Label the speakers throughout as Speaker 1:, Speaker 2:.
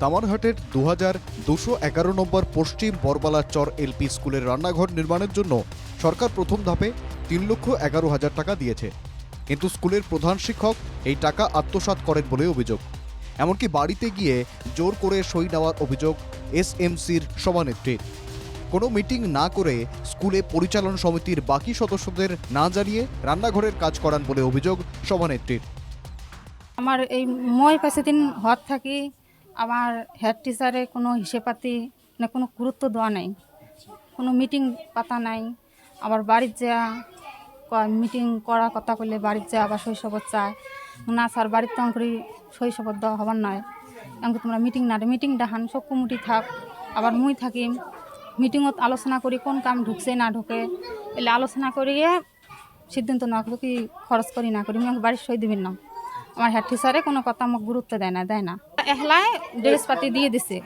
Speaker 1: তামারহাটের দু হাজার দুশো এগারো নম্বর পশ্চিম বরবালা চর এলপি স্কুলের রান্নাঘর নির্মাণের জন্য সরকার প্রথম ধাপে তিন লক্ষ এগারো হাজার টাকা দিয়েছে। কিন্তু স্কুলের প্রধান শিক্ষক এই টাকা আত্মসাৎ করেন বলে অভিযোগ। এমনকি বাড়িতে গিয়ে জোর করে সই নেওয়ার অভিযোগ এসএমসির সভানেত্রীর কোনো মিটিং না করে স্কুলে পরিচালন সমিতির বাকি সদস্যদের না জানিয়ে রান্নাঘরের কাজ করান বলে অভিযোগ সভানেত্রীর।
Speaker 2: আমার এই মই পাশে দিন থাকি আমার হেড টিচারে কোনো হিসেপাতি মানে কোনো গুরুত্ব দেওয়া নাই। কোনো মিটিং পাতা নাই। আবার বাড়ির যা মিটিং করা কথা করলে বাড়ির যা আবার শৈশবত চায় না স্যার, বাড়ির তো করি শৈশবত দেওয়া হবার নয় এমনকি তোমরা মিটিং না মিটিং ডাহান, সব কমিটি থাক। আবার মুই থাকি মিটিংত আলোচনা করি, কোন কাম ঢুকছে, না ঢুকে। এলে আলোচনা করিয়ে সিদ্ধান্ত না করব কি খরচ করি, না করি, আমি বাড়ির সই দিবেন না আমার হেড টিচারে কোনো কথা আমাকে গুরুত্ব দেয় না দেয় না। এহলায় ড্রেস পাতি দিয়ে দিছে।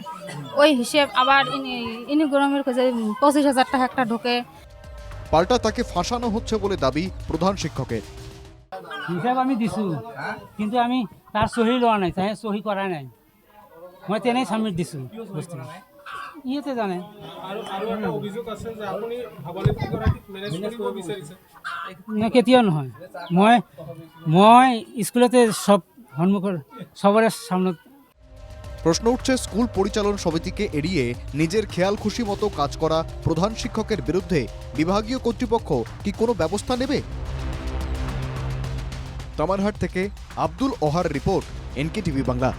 Speaker 2: ওই হিসেব আবার ইনি গরমের খোঁজে পঁচিশ হাজার টাকা একটা ঢোকে।
Speaker 1: পাল্টা তাকে ফাঁসানো হচ্ছে বলে দাবি প্রধান শিক্ষকের।
Speaker 3: হিসাব আমি দিছোঁ কিন্তু আমি তাৰ চহী লোৱা নাই তাই চহী কৰা নাই। মই তেনেই চাবমিট দিছোঁ বস্তুটো। ইহঁতে জানে। নাই কেতিয়াও নহয়। মই মই স্কুলতে চব সন্মুখৰ চবৰে সামনত
Speaker 1: প্রশ্ন উঠছে, স্কুল পরিচালন সমিতিকে এড়িয়ে নিজের খেয়াল খুশি মতো কাজ করা প্রধান শিক্ষকের বিরুদ্ধে বিভাগীয় কর্তৃপক্ষ কি কোনো ব্যবস্থা নেবে? তামারহাট থেকে আব্দুল ওহার রিপোর্ট এনকে টিভি বাংলা।